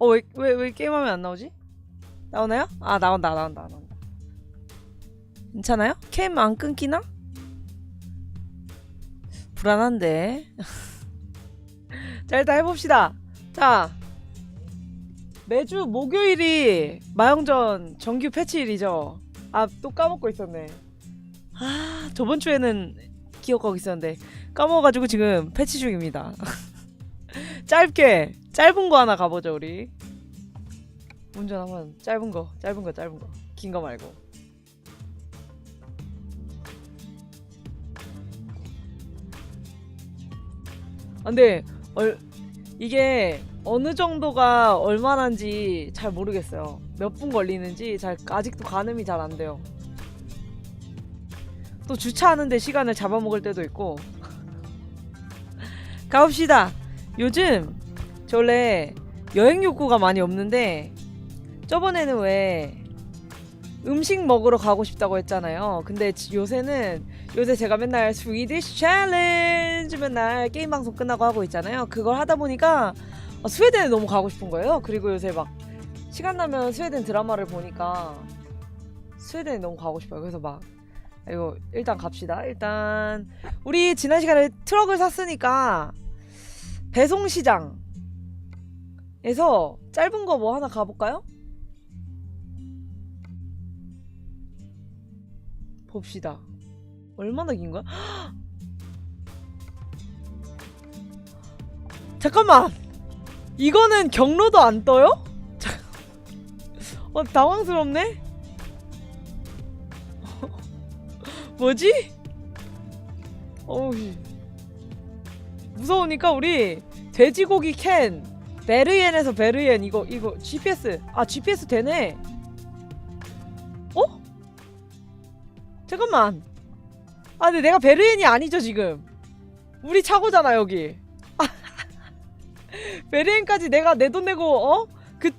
어, 왜, 왜, 왜 게임하면 안 나오지? 나오나요? 아, 나온다, 나온다, 나온다. 괜찮아요? 캠 안 끊기나? 불안한데. 자, 일단 해봅시다. 자, 매주 목요일이 마영전 정규 패치일이죠. 아, 또 까먹고 있었네. 아, 저번 주에는 기억하고 있었는데, 까먹어가지고 지금 패치 중입니다. 짧게, 짧은 거 하나 가보죠, 우리. 운전 한번 짧은 거, 짧은 거, 짧은 거. 긴 거 말고. 아, 근데, 얼, 이게 어느 정도가 얼마나인지 잘 모르겠어요. 몇 분 걸리는지 잘 아직도 가늠이 잘 안 돼요. 또 주차하는데 시간을 잡아먹을 때도 있고. 가봅시다. 요즘 저 원래 여행 욕구가 많이 없는데 저번에는 왜 음식 먹으러 가고 싶다고 했잖아요. 근데 지- 요새는 요새 제가 맨날 스위디시 챌린지 맨날 게임 방송 끝나고 하고 있잖아요. 그걸 하다 보니까 아, 스웨덴에 너무 가고 싶은 거예요. 그리고 요새 막 시간 나면 스웨덴 드라마를 보니까 스웨덴에 너무 가고 싶어요. 그래서 막 이거 일단 갑시다. 일단 우리 지난 시간에 트럭을 샀으니까 배송 시장에서 짧은 거 뭐 하나 가볼까요? 봅시다. 얼마나 긴 거야? 잠깐만. 이거는 경로도 안 떠요? 잠- 어 당황스럽네. 뭐지? 어우 씨. 무서우니까 우리 돼지고기 캔 베르옌에서 베르옌 이거 이거 GPS 아 GPS 되네. 어? 잠깐만. 아 근데 내가 베르옌이 아니죠 지금. 우리 차고잖아 여기. 베르헨까지 내가 내 돈 내고 어? 그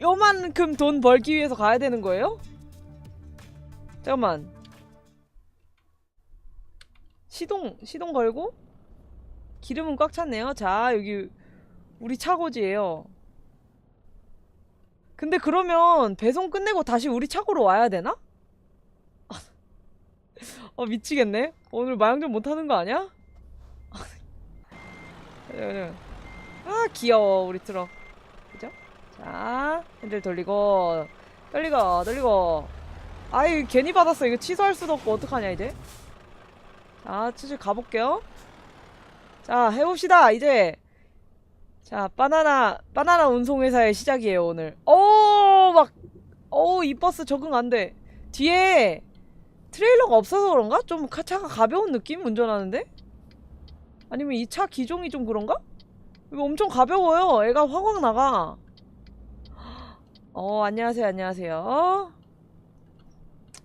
요만큼 돈 벌기 위해서 가야 되는 거예요? 잠깐만. 시동 시동 걸고 기름은 꽉 찼네요. 자, 여기 우리 차고지예요. 근데 그러면 배송 끝내고 다시 우리 차고로 와야 되나? 어 미치겠네. 오늘 마영전 못 하는 거 아니야? 아 귀여워 우리 트럭 그죠? 자 핸들 돌리고 돌리고 돌리고 아이 괜히 받았어 이거 취소할 수도 없고 어떡하냐 이제 자 치즈 가볼게요 자 해봅시다 이제 자 바나나 바나나 운송회사의 시작이에요 오늘 어막어이 버스 적응 안 돼 뒤에 트레일러가 없어서 그런가? 좀 카- 차가 가벼운 느낌 운전하는데? 아니면 이 차 기종이 좀 그런가? 이거 엄청 가벼워요. 애가 확확 나가. 어, 안녕하세요, 안녕하세요.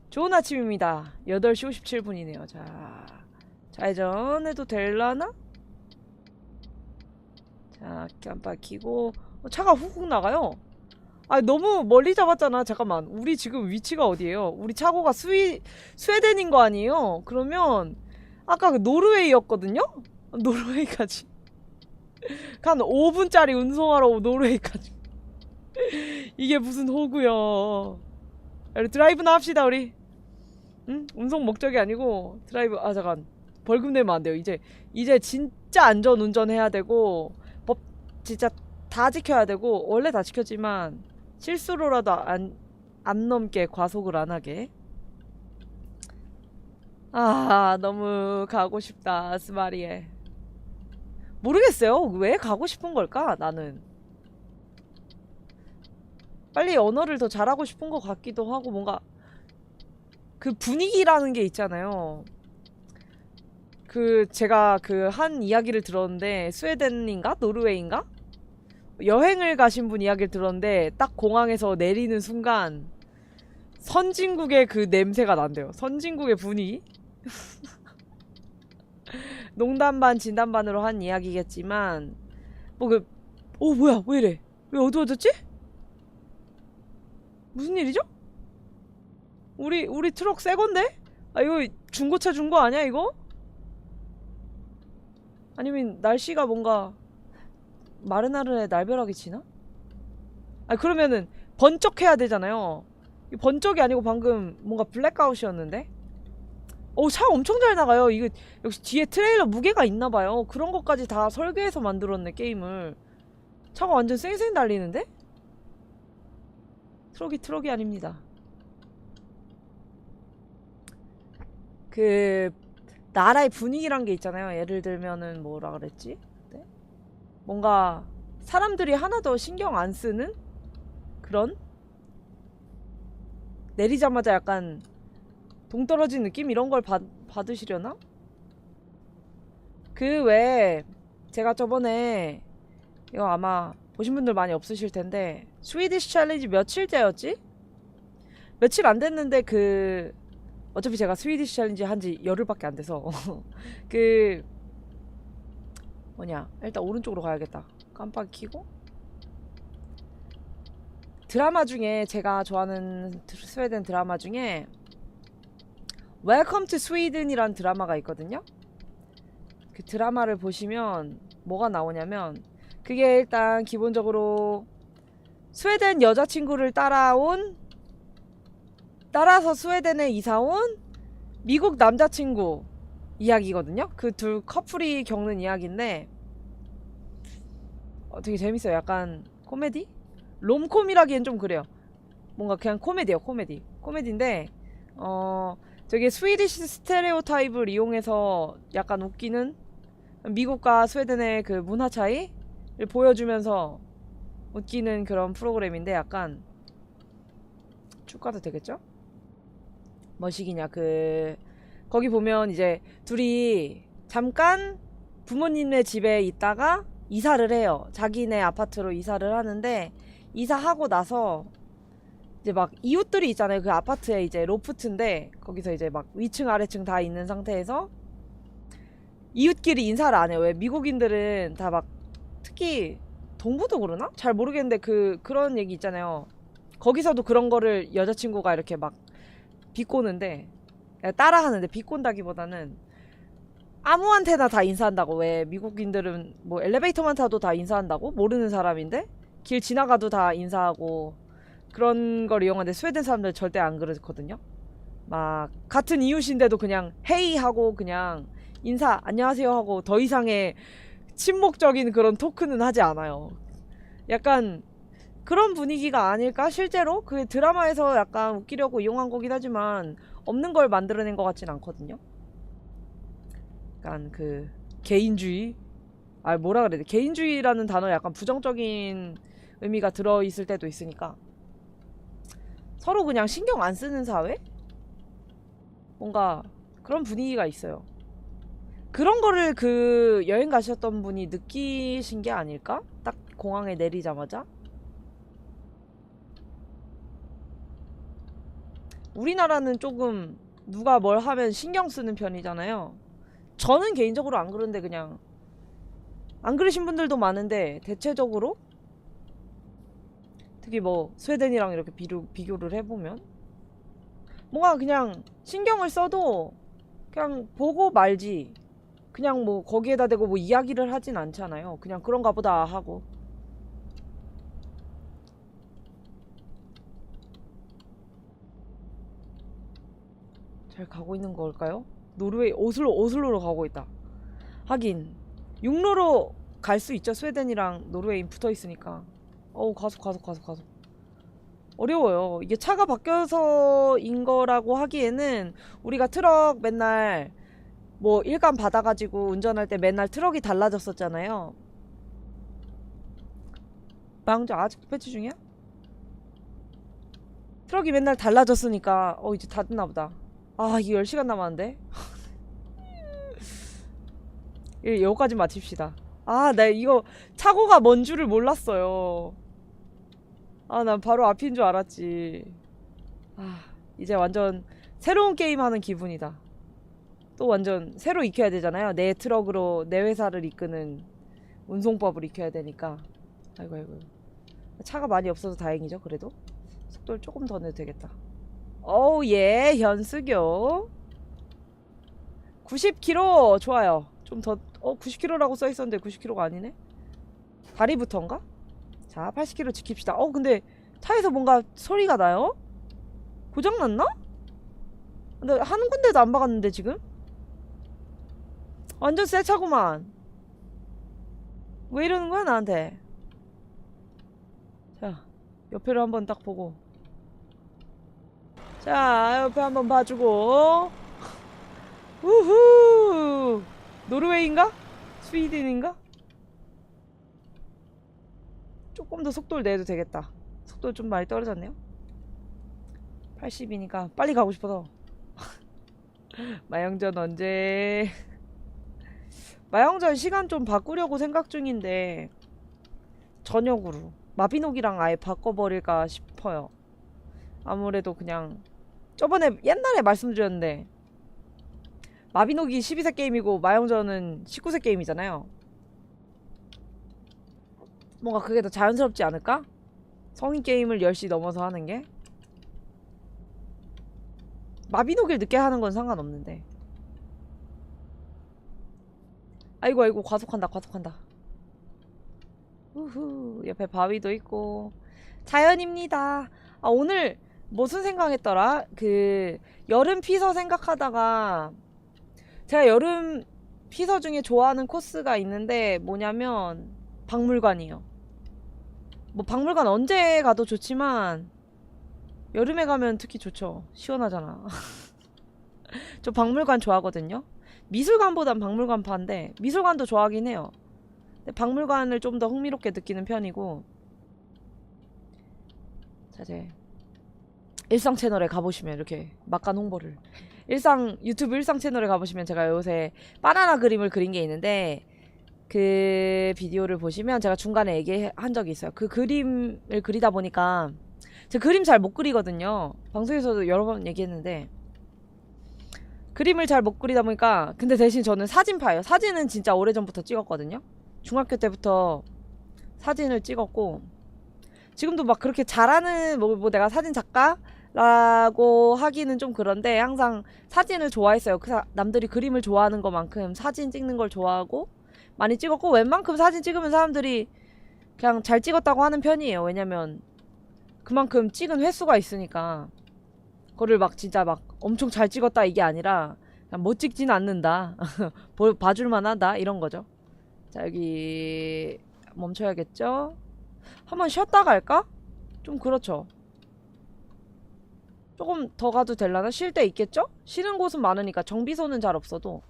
좋은 아침입니다. 8시 57분이네요. 자, 좌회전해도 될라나? 자, 깜빡 키고. 어, 차가 훅훅 나가요. 아, 너무 멀리 잡았잖아. 잠깐만. 우리 지금 위치가 어디예요? 우리 차고가 스위, 스웨덴인 거 아니에요? 그러면, 아까 그 노르웨이였거든요? 노르웨이까지. 한 5분짜리 운송하러 노르웨이까지. 이게 무슨 호구요. 드라이브나 합시다 우리. 응? 운송 목적이 아니고 드라이브. 아 잠깐. 벌금 내면 안 돼요. 이제 이제 진짜 안전 운전해야 되고 법 진짜 다 지켜야 되고 원래 다 지켰지만 실수로라도 안 안 넘게 과속을 안 하게. 아 너무 가고 싶다 스마리에. 모르겠어요. 왜 가고 싶은 걸까? 나는. 빨리 언어를 더 잘하고 싶은 것 같기도 하고 뭔가 그 분위기라는 게 있잖아요. 그 제가 그 한 이야기를 들었는데 스웨덴인가 노르웨이인가 여행을 가신 분 이야기를 들었는데 딱 공항에서 내리는 순간 선진국의 그 냄새가 난대요. 선진국의 분위기? 농담 반 진담 반으로 한 이야기겠지만 뭐 그 어 뭐야 왜 이래 왜 어두워졌지? 무슨 일이죠? 우리 우리 트럭 새 건데? 아 이거 중고차 준 거 아니야 이거? 아니면 날씨가 뭔가 마르나르에 날벼락이 치나? 아 그러면은 번쩍해야 되잖아요. 이 번쩍이 아니고 방금 뭔가 블랙아웃이었는데. 오, 차 엄청 잘 나가요. 이거 역시 뒤에 트레일러 무게가 있나 봐요. 그런 것까지 다 설계해서 만들었네, 게임을. 차가 완전 쌩쌩 달리는데? 트럭이 트럭이 아닙니다. 그 나라의 분위기란 게 있잖아요. 예를 들면은 뭐라 그랬지? 네? 뭔가 사람들이 하나도 신경 안 쓰는 그런 내리자마자 약간 동떨어진 느낌 이런 걸 받, 받으시려나? 그 외에 제가 저번에 이거 아마 보신 분들 많이 없으실 텐데 스위디시 챌린지 며칠째였지? 며칠 안 됐는데 그 어차피 제가 스위디시 챌린지 한 지 열흘밖에 안 돼서 그 뭐냐 일단 오른쪽으로 가야겠다. 깜빡 켜고. 드라마 중에 제가 좋아하는 드- 스웨덴 드라마 중에 Welcome to Sweden이란 드라마가 있거든요. 그 드라마를 보시면 뭐가 나오냐면 그게 일단 기본적으로 스웨덴 여자친구를 따라온 따라서 스웨덴에 이사 온 미국 남자친구 이야기거든요. 그 둘 커플이 겪는 이야기인데 어, 되게 재밌어요. 약간 코미디? 롬콤이라기엔 좀 그래요. 뭔가 그냥 코미디예요, 코미디. 코미디인데 어 되게 스위디시 스테레오 타입을 이용해서 약간 웃기는 미국과 스웨덴의 그 문화 차이를 보여주면서 웃기는 그런 프로그램인데 약간 쭉 가도 되겠죠? 뭐시기냐 그 거기 보면 이제 둘이 잠깐 부모님네 집에 있다가 이사를 해요. 자기네 아파트로 이사를 하는데 이사하고 나서 이제 막 이웃들이 있잖아요. 그 아파트에 이제 로프트인데 거기서 이제 막 위층 아래층 다 있는 상태에서 이웃끼리 인사를 안 해요. 왜 미국인들은 다 막 특히 동부도 그러나? 잘 모르겠는데 그 그런 얘기 있잖아요. 거기서도 그런 거를 여자친구가 이렇게 막 비꼬는데 따라하는데 비꼰다기보다는 아무한테나 다 인사한다고. 왜 미국인들은 뭐 엘리베이터만 타도 다 인사한다고? 모르는 사람인데? 길 지나가도 다 인사하고 그런 걸 이용하는데 스웨덴 사람들 절대 안 그렇거든요. 막 같은 이웃인데도 그냥 헤이 하고 그냥 인사 안녕하세요 하고 더 이상의 침묵적인 그런 토크는 하지 않아요. 약간 그런 분위기가 아닐까? 실제로? 그 드라마에서 약간 웃기려고 이용한 거긴 하지만 없는 걸 만들어낸 것 같진 않거든요. 약간 그 개인주의 아 뭐라 그래야 돼 개인주의라는 단어 에 약간 부정적인 의미가 들어 있을 때도 있으니까 서로 그냥 신경 안 쓰는 사회 뭔가 그런 분위기가 있어요. 그런 거를 그 여행 가셨던 분이 느끼신 게 아닐까? 딱 공항에 내리자마자 우리나라는 조금 누가 뭘 하면 신경 쓰는 편이잖아요. 저는 개인적으로 안 그런데 그냥 안 그러신 분들도 많은데 대체적으로 특히 뭐 스웨덴이랑 이렇게 비교, 비교를 해보면 뭔가 그냥 신경을 써도 그냥 보고 말지 그냥 뭐 거기에다 대고 뭐 이야기를 하진 않잖아요. 그냥 그런가 보다 하고 잘 가고 있는 걸까요? 노르웨이 오슬로 오슬로로 가고 있다. 하긴 육로로 갈 수 있죠. 스웨덴이랑 노르웨이 붙어 있으니까. 어우 가속 가속 가속 가속. 어려워요. 이게 차가 바뀌어서인 거라고 하기에는 우리가 트럭 맨날 뭐 일감 받아가지고 운전할 때 맨날 트럭이 달라졌었잖아요. 망자 아직도 패치 중이야? 트럭이 맨날 달라졌으니까 어 이제 다 됐나 보다. 아 이게 10시간 남았는데? 예, 여기까지 마칩시다. 아, 나 이거 차고가 뭔 줄을 몰랐어요. 아, 난 바로 앞인 줄 알았지. 아, 이제 완전 새로운 게임 하는 기분이다. 또 완전 새로 익혀야 되잖아요. 내 트럭으로 내 회사를 이끄는 운송법을 익혀야 되니까. 아이고, 아이고. 차가 많이 없어서 다행이죠, 그래도. 속도를 조금 더 내도 되겠다. 어우, 예, 현수교. 90km 좋아요. 좀 더, 어, 90km라고 써 있었는데 90km가 아니네? 다리부터인가? 자 80km 지킵시다 어 근데 차에서 뭔가 소리가 나요? 고장났나? 근데 한 군데도 안 박았는데 지금? 완전 새 차구만 왜 이러는 거야 나한테 자 옆에를 한번 딱 보고 자 옆에 한번 봐주고. 우후! 노르웨이인가? 스위든인가? 조금 더 속도를 내도 되겠다. 속도 좀 많이 떨어졌네요. 80이니까 빨리 가고 싶어서. 마영전 언제? 마영전 시간 좀 바꾸려고 생각 중인데 저녁으로 마비노기랑 아예 바꿔버릴까 싶어요. 아무래도 그냥 저번에 옛날에 말씀드렸는데 마비노기 12세 게임이고 마영전은 19세 게임이잖아요. 뭔가 그게 더 자연스럽지 않을까? 성인 게임을 10시 넘어서 하는 게? 마비노기를 늦게 하는 건 상관없는데. 아이고 아이고 과속한다 과속한다. 우후 옆에 바위도 있고. 자연입니다. 아 오늘 무슨 생각했더라? 그 여름 피서 생각하다가 제가 여름 피서 중에 좋아하는 코스가 있는데 뭐냐면 박물관이요. 뭐 박물관 언제 가도 좋지만 여름에 가면 특히 좋죠. 시원하잖아. 저 박물관 좋아하거든요. 미술관보단 박물관 파인데 미술관도 좋아하긴 해요. 근데 박물관을 좀 더 흥미롭게 느끼는 편이고. 자 이제 일상 채널에 가보시면 이렇게 막간 홍보를 일상 유튜브 일상 채널에 가보시면 제가 요새 바나나 그림을 그린 게 있는데 그 비디오를 보시면 제가 중간에 얘기한 적이 있어요. 그 그림을 그리다 보니까 제가 그림 잘 못 그리거든요. 방송에서도 여러 번 얘기했는데 그림을 잘 못 그리다 보니까 근데 대신 저는 사진파예요. 사진은 진짜 오래전부터 찍었거든요. 중학교 때부터 사진을 찍었고 지금도 막 그렇게 잘하는 뭐, 뭐 내가 사진 작가 라고 하기는 좀 그런데 항상 사진을 좋아했어요. 그 사- 남들이 그림을 좋아하는 것만큼 사진 찍는 걸 좋아하고 많이 찍었고 웬만큼 사진 찍으면 사람들이 그냥 잘 찍었다고 하는 편이에요. 왜냐면 그만큼 찍은 횟수가 있으니까 그거를 막 진짜 막 엄청 잘 찍었다 이게 아니라 그냥 못 찍진 않는다 볼- 봐줄만 하다 이런 거죠 자 여기 멈춰야겠죠 한번 쉬었다 갈까? 좀 그렇죠 조금 더 가도 될라나? 쉴때 있겠죠? 쉬는 곳은 많으니까 정비소는 잘 없어도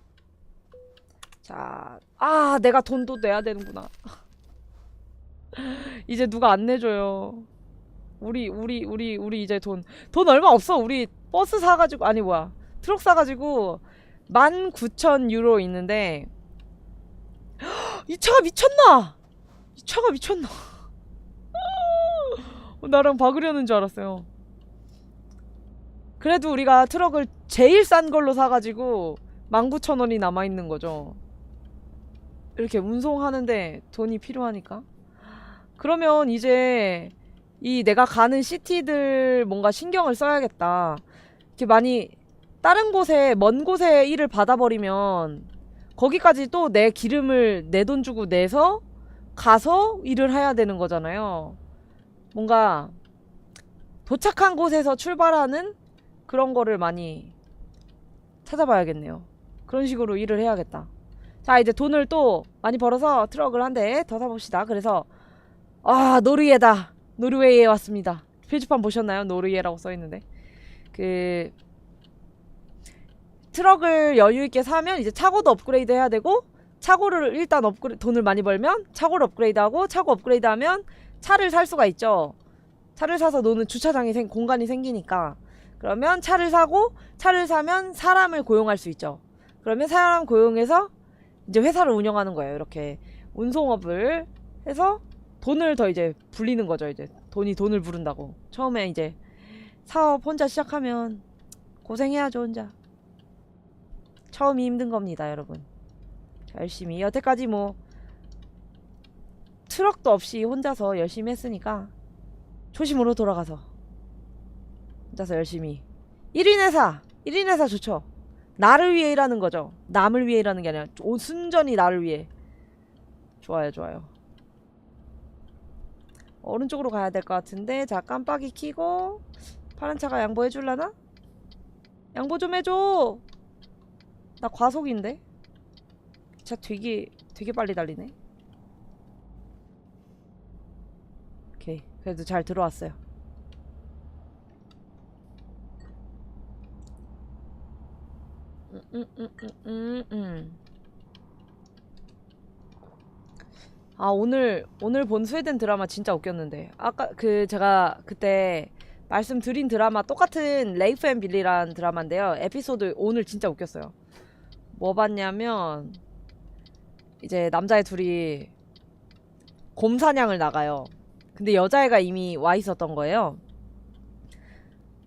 자, 아 내가 돈도 내야 되는구나 이제 누가 안 내줘요 우리 우리 우리 우리 이제 돈돈 얼마 없어. 우리 버스 사가지고 아니 뭐야 트럭 사가지고 19,000 유로 있는데 이 차가 미쳤나? 이 차가 미쳤나? 어, 나랑 박으려는 줄 알았어요. 그래도 우리가 트럭을 제일 싼 걸로 사가지고 19,000원이 남아 있는 거죠. 이렇게 운송하는데 돈이 필요하니까. 그러면 이제 이 내가 가는 시티들 뭔가 신경을 써야겠다. 이렇게 많이 다른 곳에 먼 곳에 일을 받아버리면 거기까지 또 내 기름을 내 돈 주고 내서 가서 일을 해야 되는 거잖아요. 뭔가 도착한 곳에서 출발하는 그런 거를 많이 찾아봐야겠네요. 그런 식으로 일을 해야겠다. 자, 이제 돈을 또 많이 벌어서 트럭을 한 대 더 사봅시다. 그래서 아, 노르웨이다. 노르웨이에 왔습니다. 표지판 보셨나요? 노르웨이라고 써 있는데. 그 트럭을 여유 있게 사면 이제 차고도 업그레이드 해야 되고 차고를 일단 업그레 돈을 많이 벌면 차고를 업그레이드하고 차고 업그레이드하면 차를 살 수가 있죠. 차를 사서 노는 주차장이 생 공간이 생기니까 그러면 차를 사고 차를 사면 사람을 고용할 수 있죠. 그러면 사람 고용해서 이제 회사를 운영하는 거예요. 이렇게 운송업을 해서 돈을 더 이제 불리는 거죠. 이제 돈이 돈을 부른다고. 처음에 이제 사업 혼자 시작하면 고생해야죠 혼자. 처음이 힘든 겁니다, 여러분. 자, 열심히 여태까지 뭐 트럭도 없이 혼자서 열심히 했으니까 초심으로 돌아가서 혼자서 열심히 1인 회사 1인 회사 좋죠. 나를 위해 일하는 거죠. 남을 위해 일하는 게 아니라 오- 순전히 나를 위해. 좋아요, 좋아요. 오른쪽으로 가야 될 것 같은데 자 깜빡이 켜고 파란 차가 양보해 줄라나? 양보 좀 해줘 나 과속인데 차 되게 되게 빨리 달리네 오케이 그래도 잘 들어왔어요 음, 음, 음, 음, 음, 음. 아 오늘 오늘 본 스웨덴 드라마 진짜 웃겼는데. 아까 그 제가 그때 말씀드린 드라마 똑같은 레이프 앤 빌리란 드라마인데요. 에피소드 오늘 진짜 웃겼어요. 뭐 봤냐면 이제 남자애 둘이 곰 사냥을 나가요. 근데 여자애가 이미 와 있었던 거예요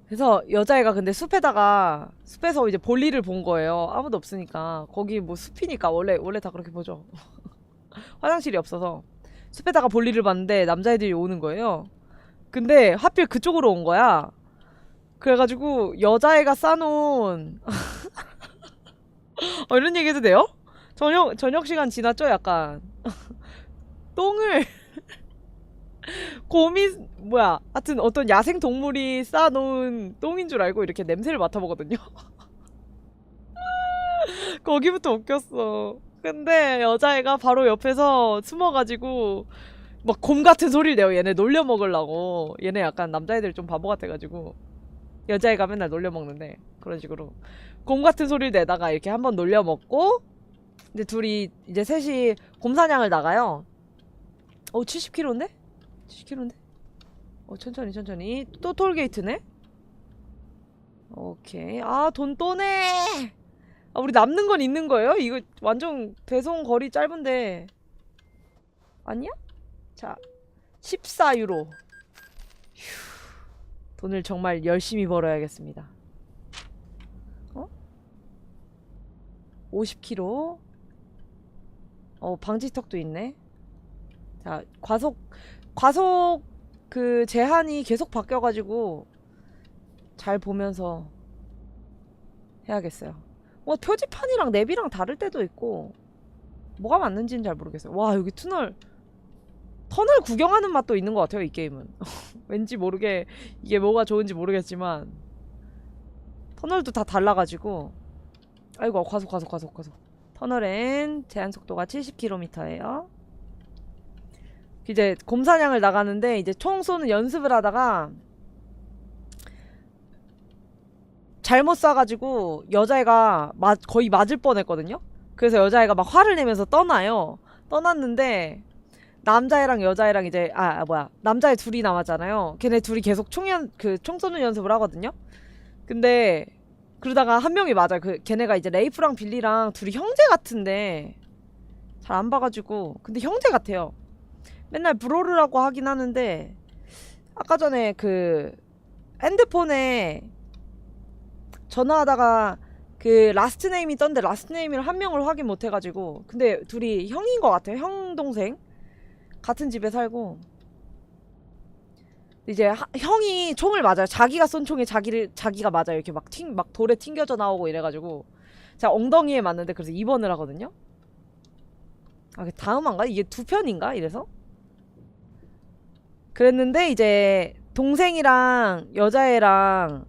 그래서 여자애가 근데 숲에다가 숲에서 이제 볼일을 본 거예요 아무도 없으니까 거기 뭐 숲이니까 원래 원래 다 그렇게 보죠 화장실이 없어서 숲에다가 볼일을 봤는데 남자애들이 오는 거예요. 근데 하필 그쪽으로 온 거야. 그래가지고 여자애가 싸놓은 어, 이런 얘기 해도 돼요? 저녁 저녁 시간 지났죠? 약간 똥을 곰이 뭐야? 하여튼 어떤 야생 동물이 싸놓은 똥인 줄 알고 이렇게 냄새를 맡아보거든요. 거기부터 웃겼어. 근데 여자애가 바로 옆에서 숨어가지고 막 곰 같은 소리를 내요. 얘네 놀려 먹으려고. 얘네 약간 남자애들 좀 바보 같아가지고 여자애가 맨날 놀려 먹는데 그런 식으로 곰 같은 소리를 내다가 이렇게 한번 놀려 먹고 이제 둘이 이제 셋이 곰 사냥을 나가요. 어 70km인데? 70km인데? 어 천천히 천천히 또 톨게이트네? 오케이 아 돈 또네 아, 우리 남는 건 있는 거예요? 이거 완전 배송 거리 짧은데 아니야? 자 14유로 휴, 돈을 정말 열심히 벌어야겠습니다 어? 50km 어 방지턱도 있네 자 과속 과속 그 제한이 계속 바뀌어가지고 잘 보면서 해야겠어요 뭐 표지판이랑 랩이랑 다를 때도 있고 뭐가 맞는지는 잘 모르겠어요. 와 여기 터널 터널 구경하는 맛도 있는 것 같아요 이 게임은. 왠지 모르게 이게 뭐가 좋은지 모르겠지만 터널도 다 달라가지고 아이고 과속 과속 과속 과속 터널엔 제한 속도가 70km예요. 이제 곰사냥을 나가는데 이제 총 쏘는 연습을 하다가 잘못 쏴가지고 여자애가 맞, 거의 맞을 뻔했거든요. 그래서 여자애가 막 화를 내면서 떠나요. 떠났는데 남자애랑 여자애랑 이제 아, 아, 뭐야 남자애 둘이 남았잖아요. 걔네 둘이 계속 총연 그총 쏘는 연습을 하거든요. 근데 그러다가 한 명이 맞아. 그 걔네가 이제 레이프랑 빌리랑 둘이 형제 같은데 잘 안 봐가지고 근데 형제 같아요. 맨날 브로르라고 하긴 하는데 아까 전에 그 핸드폰에 전화하다가 그 라스트 네임이 떴는데 라스트 네임을 한 명을 확인 못 해가지고 근데 둘이 형인 것 같아요. 형 동생 같은 집에 살고. 이제 하- 형이 총을 맞아요. 자기가 쏜 총에 자기를 자기가 맞아요. 이렇게 막 튕 막 돌에 튕겨져 나오고 이래가지고. 제가 엉덩이에 맞는데 그래서 입원을 하거든요. 아 다음 한가 이게 두 편인가? 이래서 그랬는데 이제 동생이랑 여자애랑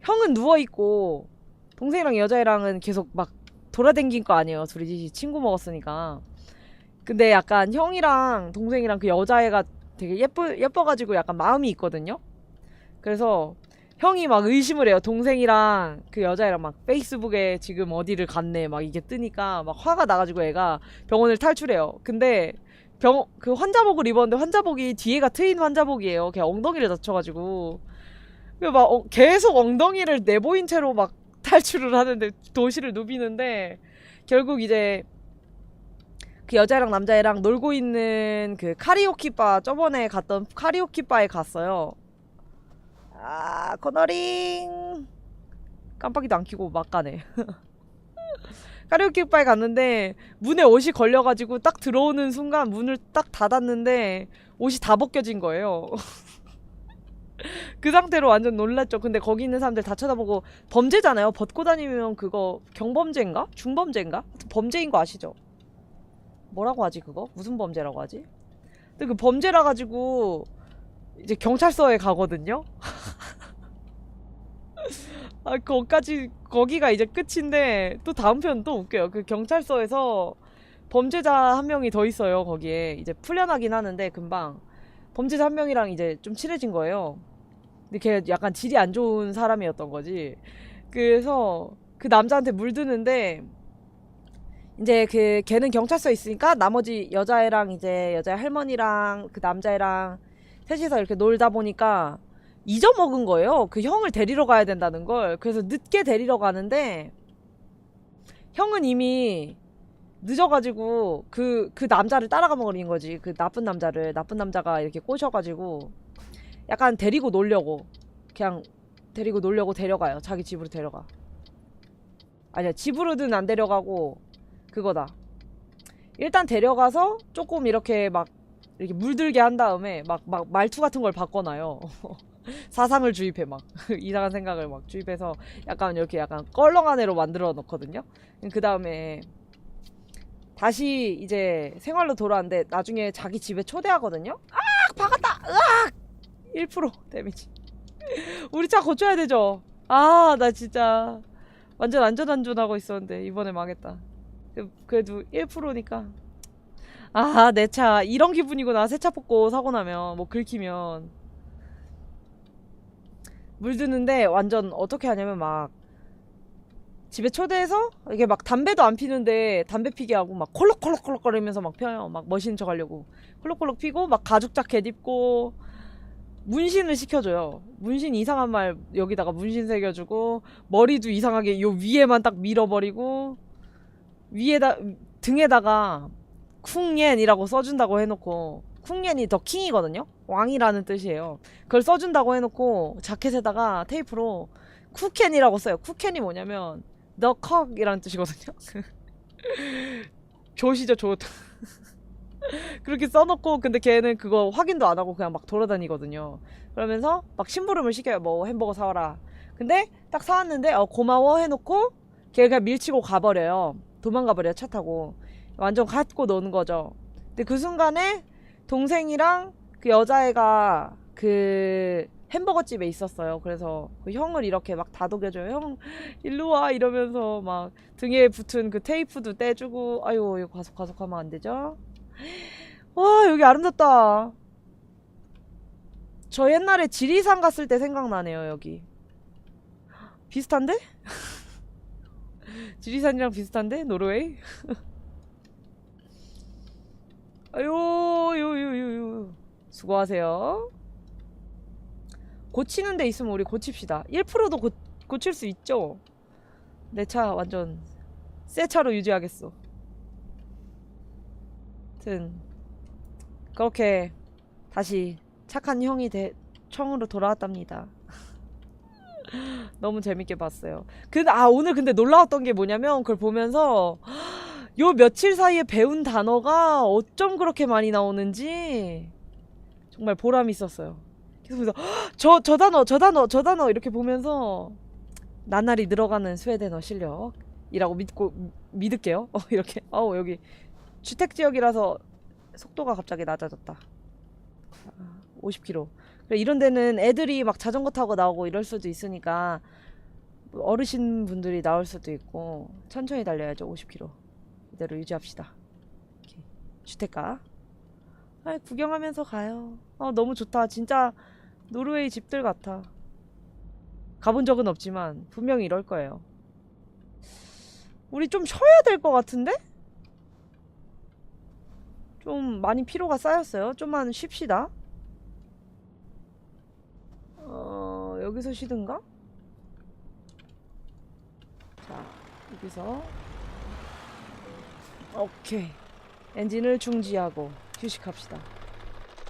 형은 누워 있고 동생이랑 여자애랑은 계속 막 돌아댕긴 거 아니에요. 둘이 친구 먹었으니까. 근데 약간 형이랑 동생이랑 그 여자애가 되게 예뻐 예뻐가지고 약간 마음이 있거든요. 그래서 형이 막 의심을 해요. 동생이랑 그 여자애랑 막 페이스북에 지금 어디를 갔네 막 이게 뜨니까 막 화가 나가지고 애가 병원을 탈출해요. 근데 병 그 환자복을 입었는데 환자복이 뒤에가 트인 환자복이에요. 그냥 엉덩이를 다쳐가지고 그막 어, 계속 엉덩이를 내보인 채로 막 탈출을 하는데 도시를 누비는데 결국 이제 그 여자애랑 남자애랑 놀고 있는 그 카리오키 바 저번에 갔던 카리오키 바에 갔어요. 아 코너링 깜빡이도 안 켜고 막 가네. 카리오키 바에 갔는데 문에 옷이 걸려가지고 딱 들어오는 순간 문을 딱 닫았는데 옷이 다 벗겨진 거예요. 그 상태로 완전 놀랐죠. 근데 거기 있는 사람들 다 쳐다보고 범죄잖아요. 벗고 다니면 그거 경범죄인가? 중범죄인가? 범죄인 거 아시죠? 뭐라고 하지 그거? 무슨 범죄라고 하지? 근데 그 범죄라 가지고 이제 경찰서에 가거든요. 아, 거기까지 거기가 이제 끝인데 또 다음 편 또 웃겨요. 그 경찰서에서 범죄자 한 명이 더 있어요. 거기에 이제 풀려나긴 하는데 금방 범죄자 한 명이랑 이제 좀 친해진 거예요. 근데 걔 약간 질이 안 좋은 사람이었던 거지. 그래서 그 남자한테 물드는데 이제 그 걔는 경찰서에 있으니까 나머지 여자애랑 이제 여자 할머니랑 그 남자애랑 셋이서 이렇게 놀다 보니까 잊어먹은 거예요. 그 형을 데리러 가야 된다는 걸. 그래서 늦게 데리러 가는데 형은 이미 늦어가지고 그, 그 남자를 따라가 버린 거지. 그 나쁜 남자를. 나쁜 남자가 이렇게 꼬셔가지고 약간 데리고 놀려고. 그냥 데리고 놀려고 데려가요. 자기 집으로 데려가. 아니야, 집으로는 안 데려가고 그거다. 일단 데려가서 조금 이렇게 막 이렇게 물들게 한 다음에 막, 막 말투 같은 걸 바꿔놔요. 사상을 주입해 막 이상한 생각을 막 주입해서 약간 이렇게 약간 껄렁한 애로 만들어 놓거든요. 그 다음에 다시 이제 생활로 돌아왔는데 나중에 자기 집에 초대하거든요. 아 박았다. 으악 1% 데미지. 우리 차 고쳐야 되죠. 아 나 진짜 완전 안전 안전하고 있었는데 이번에 망했다. 그- 그래도 1%니까. 아, 내 차. 이런 기분이구나. 새 차 뽑고 사고 나면, 뭐, 긁히면. 물드는데, 완전, 어떻게 하냐면, 막, 집에 초대해서, 이게 막 담배도 안 피는데, 담배 피게 하고, 막, 콜록콜록콜록 거리면서 막 펴요. 막, 멋있는 척 하려고. 콜록콜록 피고, 막, 가죽 자켓 입고, 문신을 시켜줘요. 문신 이상한 말, 여기다가 문신 새겨주고, 머리도 이상하게 요 위에만 딱 밀어버리고, 위에다, 등에다가, 쿵옌이라고 써준다고 해놓고 쿵옌이 더 킹이거든요? 왕이라는 뜻이에요. 그걸 써준다고 해놓고 자켓에다가 테이프로 쿠켄이라고 써요. 쿠켄이 뭐냐면 the cock이라는 뜻이거든요. 조시죠 조. 그렇게 써놓고 근데 걔는 그거 확인도 안 하고 그냥 막 돌아다니거든요. 그러면서 막 심부름을 시켜요. 뭐 햄버거 사와라. 근데 딱 사왔는데 어 고마워 해놓고 걔가 밀치고 가버려요. 도망가버려요 차 타고 완전 갖고 노는 거죠. 근데 그 순간에 동생이랑 그 여자애가 그 햄버거 집에 있었어요. 그래서 그 형을 이렇게 막 다독여줘요. 형, 일로 와 이러면서 막 등에 붙은 그 테이프도 떼주고, 아유 이거 과속 과속하면 안 되죠? 와 여기 아름답다. 저 옛날에 지리산 갔을 때 생각나네요 여기. 비슷한데? 지리산이랑 비슷한데 노르웨이? 아유, 요요요요. 수고하세요. 고치는 데 있으면 우리 고칩시다. 1%도 고, 고칠 수 있죠? 내 차 완전 새 차로 유지하겠어. 하여튼 그렇게 다시 착한 형이 돼 청으로 돌아왔답니다. 너무 재밌게 봤어요. 근데 아 오늘 근데 놀라웠던 게 뭐냐면 그걸 보면서 요 며칠 사이에 배운 단어가 어쩜 그렇게 많이 나오는지 정말 보람이 있었어요. 계속 보면서 저, 저 단어, 저 단어, 저 단어 이렇게 보면서 나날이 늘어가는 스웨덴어 실력이라고 믿고 믿을게요. 어, 이렇게. 어우 여기 주택 지역이라서 속도가 갑자기 낮아졌다. 50km. 그래, 이런 데는 애들이 막 자전거 타고 나오고 이럴 수도 있으니까 어르신 분들이 나올 수도 있고 천천히 달려야죠. 50km. 이대로 유지합시다. 이렇게. 주택가. 아, 구경하면서 가요. 아, 너무 좋다. 진짜 노르웨이 집들 같아. 가본 적은 없지만 분명히 이럴 거예요. 우리 좀 쉬어야 될 것 같은데? 좀 많이 피로가 쌓였어요. 좀만 쉽시다. 어, 여기서 쉬든가? 자, 여기서 오케이. 엔진을 중지하고 휴식합시다.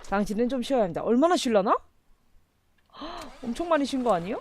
당신은 좀 쉬어야 합니다. 얼마나 쉴라나? 헉, 엄청 많이 쉰 거 아니에요?